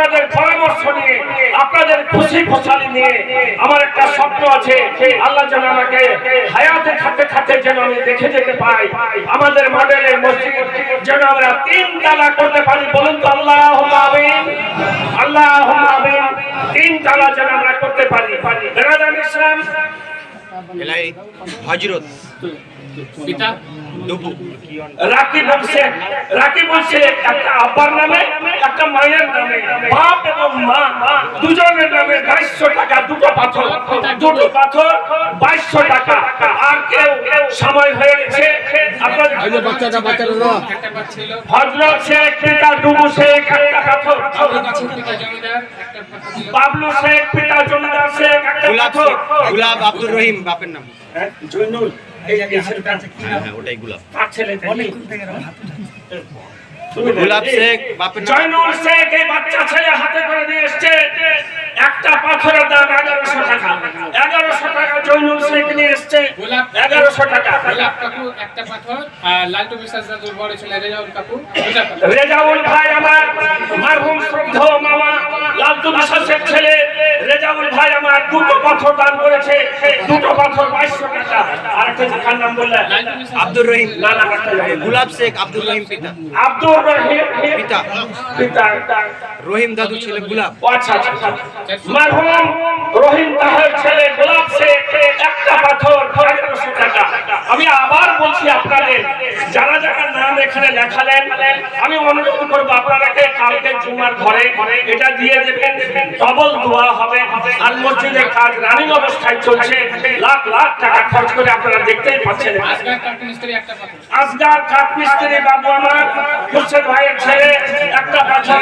আপনাদের পরামর্শ নিয়ে, আপনাদের খুশি খুশালি নিয়ে আমার একটা স্বপ্ন আছে। আল্লাহ যেন আমাকে হায়াতে থাকতে থাকতে যেন আমি দেখে যেতে পাই। আমাদের মডেলের মসজিদ যেন আমরা তিন তালা করতে পারি। বলুন তো আল্লাহ আল্লাহ তিন তালা যেন আমরা করতে পারি। বেরাদান ইসলাম এলাই হজরত পিতা ডুবু রাকি বলছে রাকি বলছে একটা আব্বার নামে একটা মায়ের নামে বাপ এবং মা দুজনের নামে বাইশশো টাকা দুটো পাথর। দুটো পাথর বাইশশো টাকা। আর কেউ সময় হয়ে গেছে। আপনার বাচ্চাটা বাচ্চাটা একটা পাচ্ছিল হজরত শেখ পিতা ডুবু শেখ একটা পাথর। পিতা জমিদার একটা পাচ্ছিল বাবলু শেখ পিতা জমিদার। শেখ গুলাব আব্দুর রহিম বাপের নাম। হ্যাঁ, জৈনুল হ্যাঁ হ্যাঁ ওটাই গুলাব। কার ছেলে শেখ বাপের জয়নুল শেখ এই বাচ্চা ছেলে হাতে করে নিয়ে এসছে। একটা পাথরের দাম এগারোশো টাকা। এগারোশো টাকা জয়নুল শেখ নিয়ে এসছে। এগারোশো টাকা। গোলাপ কাকু একটা পাথর আর লালটু বিশ্বাস দাদুর বড় ছেলে রেজাউল কাকু। রেজাউল ভাই আমার মারহুম শ্রদ্ধেয় মামা লালটু বিশ্বাসের ছেলে। রেজাউল ভাই আমার দুটো পাথর দান করেছে দুটো পাথর বাইশশো টাকা। আর একটা নাম বললেন আব্দুর রহিম। না না। গুলাব শেখ আব্দুর রহিম পিতা। আব্দুর রহিম পিতা। পিতা রহিম দাদু ছেলে গুলাব। আচ্ছা আচ্ছা আচ্ছা। মারহুম রহিম আমি আবার বলছি আপনাদের, যারা যারা নাম এখানে লেখালেন আমি অনুরোধ করব আপনারাকে কালকে জুমার ঘরে এটা দিয়ে দেবেন ডবল দোয়া হবে। আর মসজিদের কাজ রানিং অবস্থায় চলছে, লাখ লাখ টাকা খরচ করে আপনারা দেখতেই পাচ্ছেন। আজগার কাঠ মিস্ত্রি বাবু আমার হুসেন ভাইয়ের ছেলে, একটা পাথর